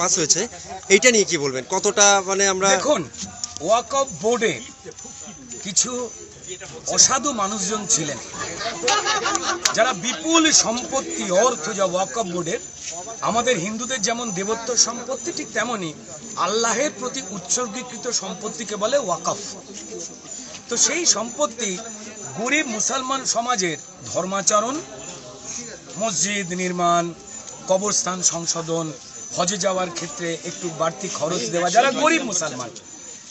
Pass হয়েছে, এইটা নিয়ে কি বলবেন? কতটা মানে আমরা দেখুন ওয়াকফ বোর্ডে কিছু অসাধু মানুষজন ছিলেন। যারা বিপুল সম্পত্তি, অর্থ যা ওয়াকফ বোর্ডের, আমাদের হিন্দুদের যেমন দেবত্ব সম্পত্তি, ঠিক তেমনি আল্লাহের প্রতি উৎসর্গীকৃত সম্পত্তিকে বলে ওয়াকফ তো সেই সম্পত্তি গরিব মুসলমান সমাজের ধর্মাচরণ, মসজিদ নির্মাণ, কবরস্থান সংশোধন হজে যাওয়ার ক্ষেত্রে একটু বাড়তি খরচ দেওয়া যারা গরিব মুসলমান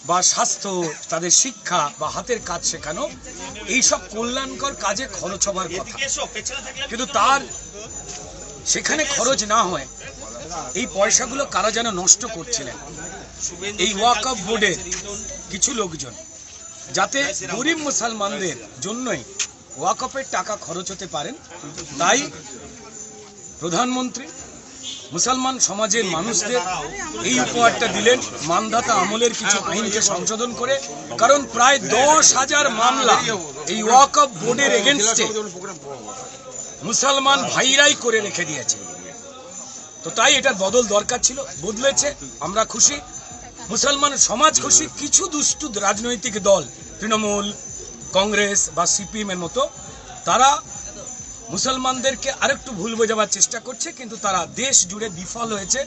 বা স্বাস্থ্য তাদের শিক্ষা বা হাতের কাজ শেখানো এইসব কল্যাণকর কাজে খরচ হবার কথা। কিন্তু তার সেখানে খরচ না হয় এই পয়সাগুলো কারা যেন নষ্ট করছিলেন? এই ওয়াকফ বোর্ডের কিছু লোকজন যাতে গরিব মুসলমানদের জন্যই ওয়াকফের টাকা খরচ হতে পারেন। তাই প্রধানমন্ত্রী মুসলমান সমাজের মানুষদের এই উপহারটা দিলেন। মানধাতা আমলের কিছু আইনকে সংশোধন করে, কারণ প্রায় দশ হাজার মামলা এই ওয়াকফ বোর্ডের এগেনস্টে মুসলমান ভাইরাই করে রেখে দিয়েছে। তো তাই এটার বদল দরকার ছিল, বদলেছে, আমরা খুশি। মুসলমান সমাজ খুশি, কিছু দুষ্টু রাজনৈতিক দল, তৃণমূল, কংগ্রেস বা সিপিএম এর মতো, তারা মুসলমানদেরকে আরেকটু ভুল বোঝাবার চেষ্টা করছে, কিন্তু তারা দেশ জুড়ে বিফল হয়েছে।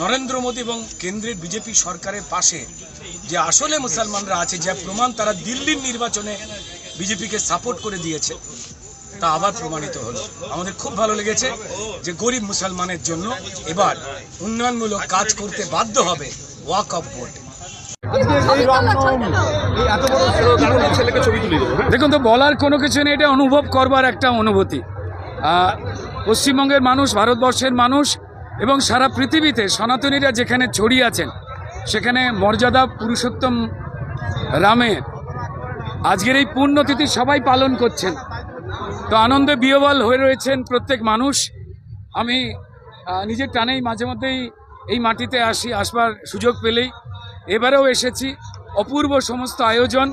নরেন্দ্র মোদী এবং কেন্দ্রের বিজেপি সরকারের পাশে যে আসলে মুসলমানরা আছে, যা প্রমাণ তারা দিল্লির নির্বাচনে বিজেপিকে সাপোর্ট করে দিয়েছে, তা আবার প্রমাণিত হলো। আমাদের খুব ভালো লেগেছে যে গরিব মুসলমানের জন্য এবার উন্নয়নমূলক কাজ করতে বাধ্য হবে ওয়াক অফ বোর্ড। দেখুন তো বলার কোনো কিছু নেই এটা অনুভব করবার একটা অনুভূতি। পশ্চিমবঙ্গের মানুষ ভারতবর্ষের মানুষ এবং সারা পৃথিবীতে সনাতনীরা যেখানে ছড়িয়ে আছেন সেখানে মর্যাদা পুরুষোত্তম রামের আজকের এই পুণ্যতিথি সবাই পালন করছেন। তো আনন্দে বিহবল হয়ে রয়েছেন প্রত্যেক মানুষ। আমি নিজের টানেই মাঝে মধ্যেই এই মাটিতে আসি আসবার সুযোগ পেলেই। এবারেও এসেছি। অপূর্ব সমস্ত আয়োজন,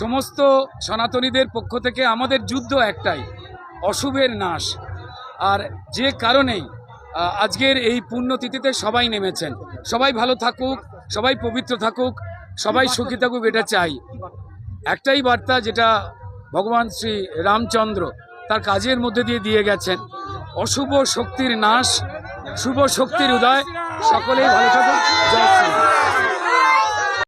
সমস্ত সনাতনীদের পক্ষ থেকে আমাদের যুদ্ধ একটাই, অশুভের নাশ। আর যে কারণেই আজকের এই পুণ্যতিথিতে সবাই নেমেছেন। সবাই ভালো থাকুক, সবাই পবিত্র থাকুক, সবাই সুখী থাকুক, এটা চাই। একটাই বার্তা যেটা ভগবান শ্রী রামচন্দ্র তার কাজের মধ্যে দিয়ে দিয়ে গেছেন, অশুভ শক্তির নাশ, শুভ শক্তির উদয়। সকলেই ভালো থাকুন জয় শ্রী।